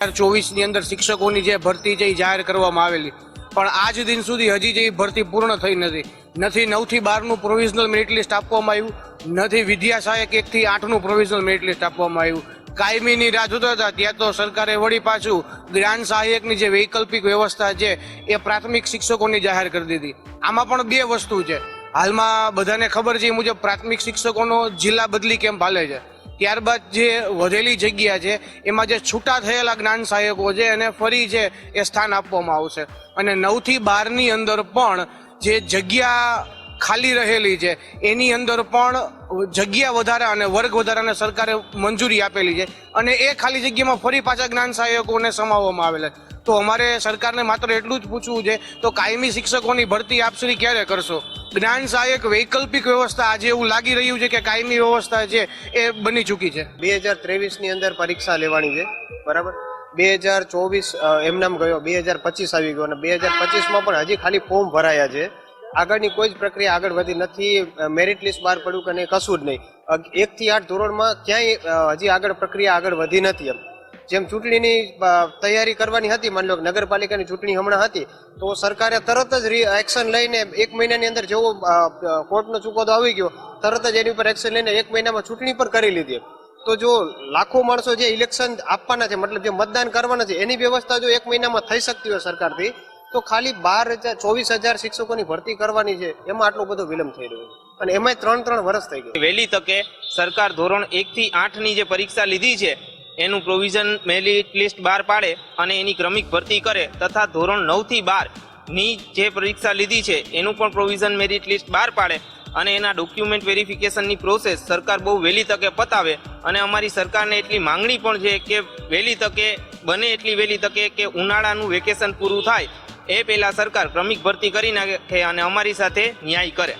ચોવીસની અંદર શિક્ષકોની જે ભરતી છે એ જાહેર કરવામાં આવેલી. પણ આજ દિન સુધી હજી જે ભરતી પૂર્ણ થઈ નથી. નથી નવથી બારનું પ્રોવિઝનલ મેરિટ લિસ્ટ આપવામાં આવ્યું, નથી વિદ્યા સહાયક એકથી આઠનું પ્રોવિઝનલ મેરિટ લિસ્ટ આપવામાં આવ્યું. કાયમીની રાહ જોતા હતા, ત્યાં તો સરકારે વળી પાછું જ્ઞાન સહાયકની જે વૈકલ્પિક વ્યવસ્થા છે એ પ્રાથમિક શિક્ષકોની જાહેર કરી દીધી. આમાં પણ બે વસ્તુ છે. હાલમાં બધાને ખબર છે એ મુજબ પ્રાથમિક શિક્ષકોનો જિલ્લા બદલી કેમ્પ હાલે છે? ત્યારબાદ જે વધેલી જગ્યા છે, એમાં જે છૂટા થયેલા જ્ઞાન સહાયકો છે, એને ફરી છે એ સ્થાન આપવામાં આવશે. અને નવથી બારની અંદર પણ જે જગ્યા ખાલી રહેલી છે, એની અંદર પણ જગ્યા વધારા અને વર્ગ વધારાને સરકારે મંજૂરી આપેલી છે અને એ ખાલી જગ્યામાં ફરી પાછા જ્ઞાન સહાયકોને સમાવવામાં આવેલા તો અમારે સરકારને માત્ર એટલું જ પૂછવું છે, તો કાયમી શિક્ષકોની ભરતી આપ શ્રી ક્યારે કરશો? જ્ઞાન સહાયક વૈકલ્પિક વ્યવસ્થા આજે એવું લાગી રહ્યું છે કે કાયમી વ્યવસ્થા છે એ બની ચૂકી છે. બે હજાર ત્રેવીસની અંદર પરીક્ષા લેવાની છે, બરાબર? બે હજાર ચોવીસ એમનામ ગયો, બે હજાર પચીસ આવી ગયો અને બે હજાર પચીસમાં પણ હજી ખાલી ફોર્મ ભરાયા છે. આગળની કોઈ જ પ્રક્રિયા આગળ વધી નથી મેરિટ લિસ્ટ બહાર પડ્યું કે નહીં, કશું જ નહીં. એકથી આઠ ધોરણમાં ક્યાંય હજી આગળ પ્રક્રિયા આગળ વધી નથી એમ. જેમ ચૂંટણીની તૈયારી કરવાની હતી, માની લો કે નગરપાલિકાની ચૂંટણી હમણાં હતી, તો સરકારે તરત જ એક્શન લઈને એક મહિનાની અંદર જેવો કોર્ટનો ચુકાદો આવી ગયો, તરત જ એની ઉપર એક્શન લઈને એક મહિનામાં ચૂંટણી પર કરી લીધી. તો જો લાખો માણસો જે ઇલેક્શન આપવાના છે, મતલબ જે મતદાન કરવાના છે, એની વ્યવસ્થા જો એક મહિનામાં થઈ શકતી હોય સરકારથી, તો ખાલી બાર હજાર, ચોવીસ હજાર શિક્ષકોની ભરતી કરવાની છે, એમાં આટલો બધો વિલંબ થઈ રહ્યો છે. અને એમાંય ત્રણ ત્રણ વર્ષ થઈ ગયા વહેલી તકે સરકાર ધોરણ એક થી આઠની જે પરીક્ષા લીધી છે એનું પ્રોવિઝન મેરિટ લિસ્ટ બહાર પાડે અને એની ક્રમિક ભરતી કરે તથા ધોરણ નવથી બારની જે પરીક્ષા લીધી છે, એનું પણ પ્રોવિઝન મેરિટ લિસ્ટ બહાર પાડે અને એના ડોક્યુમેન્ટ વેરિફિકેશનની પ્રોસેસ સરકાર બહુ વહેલી તકે પતાવે અને અમારી સરકારને એટલી માંગણી પણ છે કે વહેલી તકે, બને એટલી વહેલી તકે કે ઉનાળાનું વેકેશન પૂરું થાય. એ પહેલાં સરકાર ક્રમિક ભરતી કરી નાખે અને અમારી સાથે ન્યાય કરે.